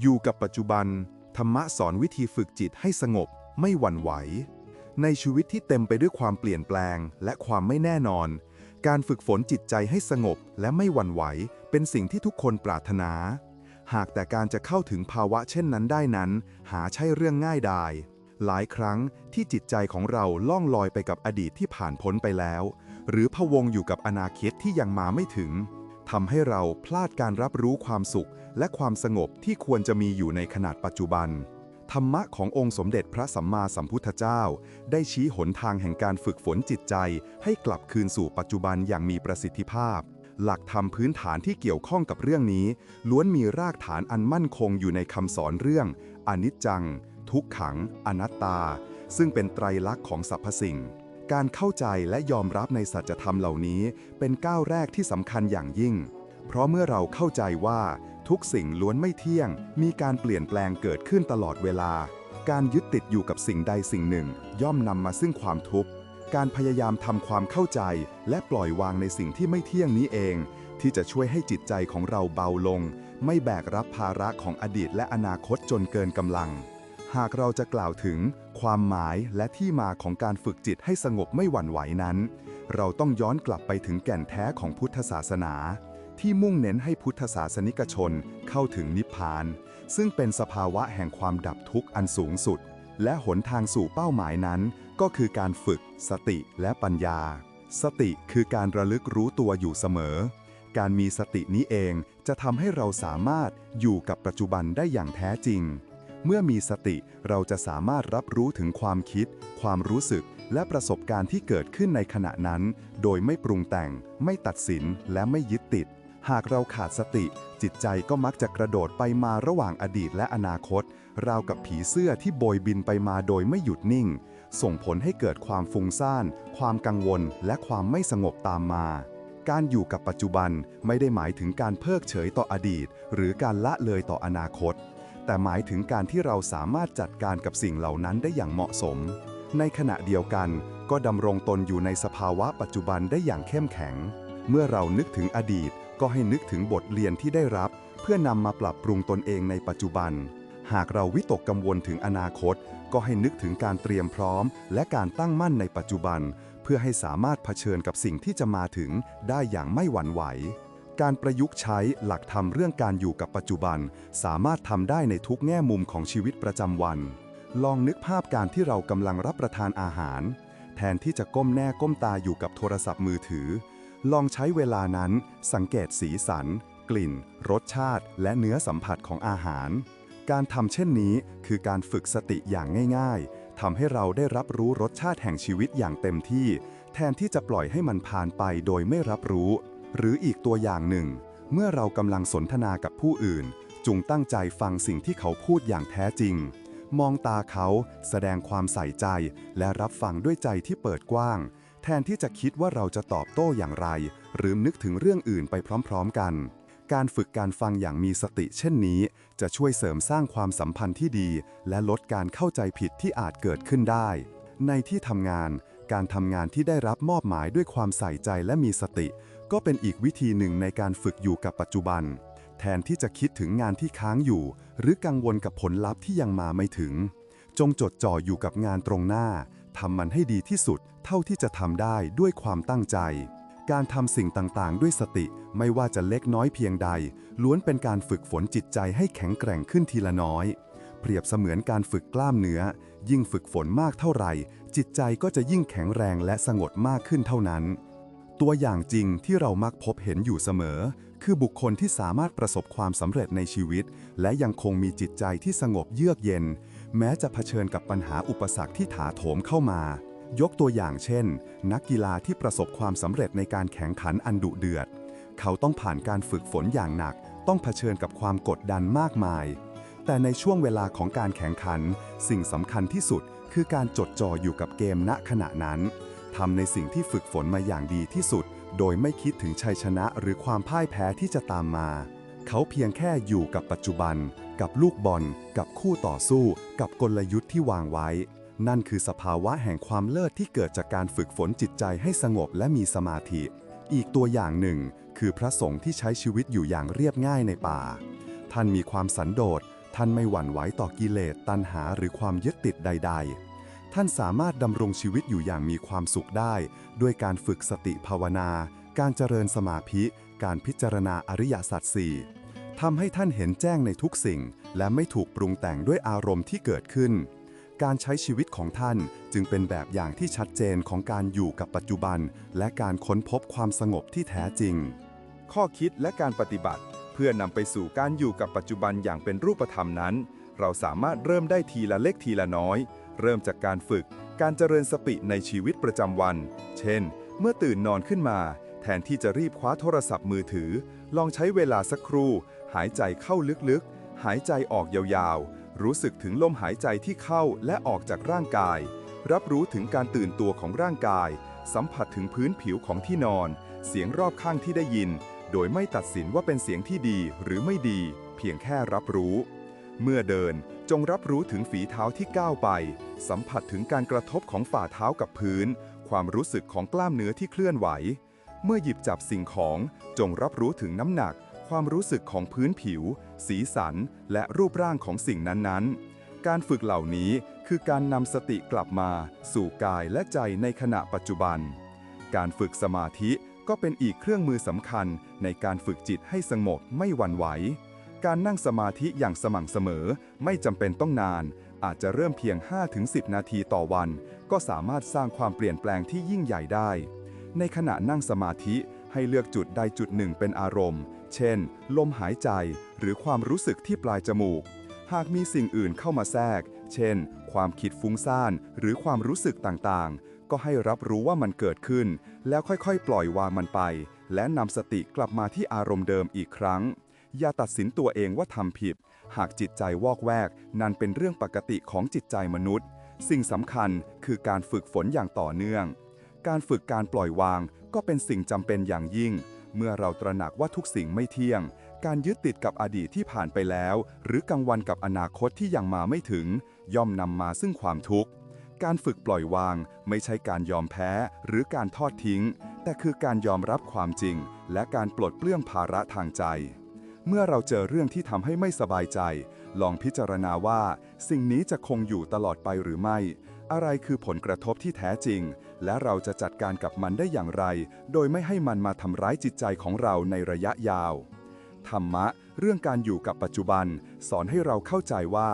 อยู่กับปัจจุบัน ธรรมะสอนวิธีฝึกจิตให้สงบ ไม่หวั่นไหว ในชีวิตที่เต็มไปด้วยความเปลี่ยนแปลง และความไม่แน่นอน การฝึกฝนจิตใจให้สงบและไม่หวั่นไหว เป็นสิ่งที่ทุกคนปรารถนา หากแต่การจะเข้าถึงภาวะเช่นนั้นได้นั้น หาใช่เรื่องง่ายดาย หลายครั้งที่จิตใจของเราล่องลอยไปกับอดีตที่ผ่านพ้นไปแล้ว หรือพะวงอยู่กับอนาคตที่ยังมาไม่ถึงทำให้เราพลาดการรับรู้ความสุข และความสงบที่ควรจะมีอยู่ในขณะปัจจุบัน ธรรมะขององค์สมเด็จพระสัมมาสัมพุทธเจ้า ได้ชี้หนทางแห่งการฝึกฝนจิตใจ ให้กลับคืนสู่ปัจจุบันอย่างมีประสิทธิภาพ หลักธรรมพื้นฐานที่เกี่ยวข้องกับเรื่องนี้ ล้วนมีรากฐานอันมั่นคงอยู่ในคำสอนเรื่อง อนิจจัง ทุกขัง อนัตตา ซึ่งเป็นไตรลักษณ์ของสรรพสิ่งการเข้าใจและยอมรับในสัจธรรมเหล่านี้ เป็นก้าวแรกที่สำคัญอย่างยิ่ง เพราะเมื่อเราเข้าใจว่า ทุกสิ่งล้วนไม่เที่ยง มีการเปลี่ยนแปลงเกิดขึ้นตลอดเวลา การยึดติดอยู่กับสิ่งใดสิ่งหนึ่ง ย่อมนำมาซึ่งความทุกข์ การพยายามทำความเข้าใจ และปล่อยวางในสิ่งที่ไม่เที่ยงนี้เอง ที่จะช่วยให้จิตใจของเราเบาลง ไม่แบกรับภาระของอดีตและอนาคตจนเกินกำลัง หากเราจะกล่าวถึง ความหมายและที่มาของการฝึกจิตให้สงบไม่หวั่นไหวนั้น เราต้องย้อนกลับไปถึงแก่นแท้ของพุทธศาสนา ที่มุ่งเน้นให้พุทธศาสนิกชนเข้าถึงนิพพาน ซึ่งเป็นสภาวะแห่งความดับทุกข์อันสูงสุด และหนทางสู่เป้าหมายนั้น ก็คือการฝึก สติและปัญญา สติคือการระลึกรู้ตัวอยู่เสมอ การมีสตินี้เองจะทำให้เราสามารถอยู่กับปัจจุบันได้อย่างแท้จริง เมื่อมีสติเราจะสามารถรับรู้ถึงความคิด ความรู้สึกและประสบการณ์ที่เกิดขึ้นในขณะนั้น โดยไม่ปรุงแต่ง ไม่ตัดสิน และไม่ยึดติด หากเราขาดสติ จิตใจก็มักจะกระโดดไปมาระหว่างอดีตและอนาคต ราวกับผีเสื้อที่โบยบินไปมาโดยไม่หยุดนิ่ง ส่งผลให้เกิดความฟุ้งซ่าน ความกังวล และความไม่สงบตามมา การอยู่กับปัจจุบันไม่ได้หมายถึงการเพิกเฉยต่ออดีต หรือการละเลยต่ออนาคต แต่หมายถึงการที่เราสามารถจัดการกับสิ่งเหล่านั้นได้อย่างเหมาะสม ในขณะเดียวกัน ก็ดำรงตนอยู่ในสภาวะปัจจุบันได้อย่างเข้มแข็ง เมื่อเรานึกถึงอดีต ก็ให้นึกถึงบทเรียนที่ได้รับ เพื่อนำมาปรับปรุงตนเองในปัจจุบัน หากเราวิตกกังวลถึงอนาคต ก็ให้นึกถึงการเตรียมพร้อม และการตั้งมั่นในปัจจุบัน เพื่อให้สามารถเผชิญกับสิ่งที่จะมาถึงได้อย่างไม่หวั่นไหว การประยุกต์ใช้หลักธรรมเรื่องการอยู่กับปัจจุบัน สามารถทำได้ในทุกแง่มุมของชีวิตประจำวัน ลองนึกภาพการที่เรากำลังรับประทานอาหาร แทนที่จะก้มแน่ก้มตาอยู่กับโทรศัพท์มือถือ ลองใช้เวลานั้นสังเกตสีสัน กลิ่น รสชาติ และเนื้อสัมผัสของอาหาร การทำเช่นนี้คือการฝึกสติอย่างง่ายๆทำให้เราได้รับรู้รสชาติแห่งชีวิตอย่างเต็มที่ แทนที่จะปล่อยให้มันผ่านไปโดยไม่รับรู้ หรืออีกตัวอย่างหนึ่ง เมื่อเรากำลังสนทนากับผู้อื่น จงตั้งใจฟังสิ่งที่เขาพูดอย่างแท้จริง มองตาเขา แสดงความใส่ใจ และรับฟังด้วยใจที่เปิดกว้าง ทนที่จะคิดว่าเราจะตอบโต้อย่างไร หรือนึกถึงเรื่องอื่นไปพร้อมๆกัน การฝึกการฟังอย่างมีสติเช่นนี้ จะช่วยเสริมสร้างความสัมพันธ์ที่ดี และลดการเข้าใจผิดที่อาจเกิดขึ้นได้ ในที่ทำงาน การทำงานที่ได้รับมอบหมายด้วยความใส่ใจและมีสติ ก็เป็นอีกวิธีหนึ่งในการฝึกอยู่กับปัจจุบัน แทนที่จะคิดถึงงานที่ค้างอยู่ หรือกังวลกับผลลัพธ์ที่ยังมาไม่ถึง จงจดจ่ออยู่กับงานตรงหน้า ทำมันให้ดีที่สุด เท่าที่จะทำได้ด้วยความตั้งใจ การทำสิ่งต่างๆ ด้วยสติไม่ว่าจะเล็กน้อยเพียงใด ล้วนเป็นการฝึกฝนจิตใจให้แข็งแกร่งขึ้นทีละน้อย เปรียบเสมือนการฝึกกล้ามเนื้อ ยิ่งฝึกฝนมากเท่าไหร่ จิตใจก็จะยิ่งแข็งแรงและสงบมากขึ้นเท่านั้น ตัวอย่างจริงที่เรามักพบเห็นอยู่เสมอ คือบุคคลที่สามารถประสบความสำเร็จในชีวิต และยังคงมีจิตใจที่สงบเยือกเย็น แม้จะเผชิญกับปัญหาอุปสรรคที่ถาโถมเข้ามา ยกตัวอย่างเช่น นักกีฬาที่ประสบความสำเร็จในการแข่งขันอันดุเดือด เขาต้องผ่านการฝึกฝนอย่างหนัก ต้องเผชิญกับความกดดันมากมาย แต่ในช่วงเวลาของการแข่งขัน สิ่งสำคัญที่สุดคือการจดจ่ออยู่กับเกมณขณะนั้นทำในสิ่งที่ฝึกฝนมาอย่างดีที่สุด โดยไม่คิดถึงชัยชนะหรือความพ่ายแพ้ที่จะตามมา เขาเพียงแค่อยู่กับปัจจุบัน กับลูกบอล กับคู่ต่อสู้ กับกลยุทธ์ที่วางไว้ นั่นคือสภาวะแห่งความเลิศที่เกิดจากการฝึกฝนจิตใจให้สงบและมีสมาธิ อีกตัวอย่างหนึ่ง คือพระสงฆ์ที่ใช้ชีวิตอยู่อย่างเรียบง่ายในป่า ท่านมีความสันโดษ ท่านไม่หวั่นไหวต่อกิเลสตัณหาหรือความยึดติดใด ๆท่านสามารถดำรงชีวิตอยู่อย่างมีความสุขได้ ด้วยการฝึกสติภาวนา การเจริญสมาธิ การพิจารณาอริยสัจสี่ ทำให้ท่านเห็นแจ้งในทุกสิ่ง และไม่ถูกปรุงแต่งด้วยอารมณ์ที่เกิดขึ้น การใช้ชีวิตของท่านจึงเป็นแบบอย่างที่ชัดเจนของการอยู่กับปัจจุบัน และการค้นพบความสงบที่แท้จริง ข้อคิดและการปฏิบัติ เพื่อนำไปสู่การอยู่กับปัจจุบันอย่างเป็นรูปธรรมนั้น เราสามารถเริ่มได้ทีละเล็กทีละน้อย เริ่มจากการฝึก การเจริญสติในชีวิตประจำวัน เช่น เมื่อตื่นนอนขึ้นมา แทนที่จะรีบคว้าโทรศัพท์มือถือ ลองใช้เวลาสักครู่ หายใจเข้าลึกๆ หายใจออกยาวๆ รู้สึกถึงลมหายใจที่เข้าและออกจากร่างกาย รับรู้ถึงการตื่นตัวของร่างกาย สัมผัสถึงพื้นผิวของที่นอน เสียงรอบข้างที่ได้ยิน โดยไม่ตัดสินว่าเป็นเสียงที่ดีหรือไม่ดี เพียงแค่รับรู้ เมื่อเดินจงรับรู้ถึงฝีเท้าที่ก้าวไป สัมผัสถึงการกระทบของฝ่าเท้ากับพื้น ความรู้สึกของกล้ามเนื้อที่เคลื่อนไหว เมื่อหยิบจับสิ่งของจงรับรู้ถึงน้ำหนัก ความรู้สึกของพื้นผิว สีสัน และรูปร่างของสิ่งนั้นๆ การฝึกเหล่านี้คือการนำสติกลับมาสู่กายและใจในขณะปัจจุบัน การฝึกสมาธิก็เป็นอีกเครื่องมือสำคัญในการฝึกจิตให้สงบไม่หวั่นไหว การนั่งสมาธิอย่างสม่ำเสมอไม่จำเป็นต้องนาน อาจจะเริ่มเพียง 5-10 นาทีต่อวัน ก็สามารถสร้างความเปลี่ยนแปลงที่ยิ่งใหญ่ได้ ในขณะนั่งสมาธิ ให้เลือกจุดใดจุดหนึ่งเป็นอารมณ์ เช่น ลมหายใจ หรือความรู้สึกที่ปลายจมูก หากมีสิ่งอื่นเข้ามาแทรก เช่น ความคิดฟุ้งซ่าน หรือความรู้สึกต่างๆ ก็ให้รับรู้ว่ามันเกิดขึ้น แล้วค่อยๆ ปล่อยวางมันไป และนำสติกลับมาที่อารมณ์เดิมอีกครั้ง อย่าตัดสินตัวเองว่าทำผิด หากจิตใจวอกแวก นั่นเป็นเรื่องปกติของจิตใจมนุษย์ สิ่งสำคัญคือการฝึกฝนอย่างต่อเนื่อง การฝึกการปล่อยวางก็เป็นสิ่งจำเป็นอย่างยิ่ง เมื่อเราตระหนักว่าทุกสิ่งไม่เที่ยง การยึดติดกับอดีตที่ผ่านไปแล้ว หรือกังวลกับอนาคตที่ยังมาไม่ถึง ย่อมนำมาซึ่งความทุกข์ การฝึกปล่อยวางไม่ใช่การยอมแพ้ หรือการทอดทิ้ง แต่คือการยอมรับความจริง และการปลดเปลื้องภาระทางใจ เมื่อเราเจอเรื่องที่ทำให้ไม่สบายใจ ลองพิจารณาว่า สิ่งนี้จะคงอยู่ตลอดไปหรือไม่ อะไรคือผลกระทบที่แท้จริง และเราจะจัดการกับมันได้อย่างไร โดยไม่ให้มันมาทำร้ายจิตใจของเราในระยะยาว ธรรมะ เรื่องการอยู่กับปัจจุบัน สอนให้เราเข้าใจว่า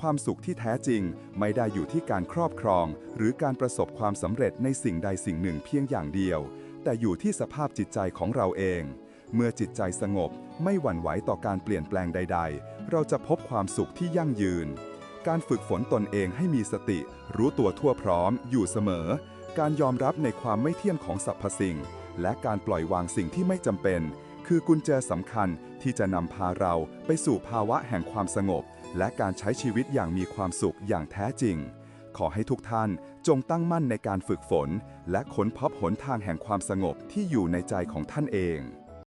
ความสุขที่แท้จริง ไม่ได้อยู่ที่การครอบครอง หรือการประสบความสำเร็จในสิ่งใดสิ่งหนึ่งเพียงอย่างเดียว แต่อยู่ที่สภาพจิตใจของเราเอง เมื่อจิตใจสงบ ไม่หวั่นไหวต่อการเปลี่ยนแปลงใด ๆ เราจะพบความสุขที่ยั่งยืน การฝึกฝนตนเองให้มีสติ รู้ตัวทั่วพร้อม อยู่เสมอ การยอมรับในความไม่เที่ยงของสรรพสิ่ง และการปล่อยวางสิ่งที่ไม่จำเป็น คือกุญแจสำคัญที่จะนำพาเราไปสู่ภาวะแห่งความสงบ และการใช้ชีวิตอย่างมีความสุขอย่างแท้จริง ขอให้ทุกท่านจงตั้งมั่นในการฝึกฝน และค้นพบหนทางแห่งความสงบที่อยู่ในใจของท่านเอง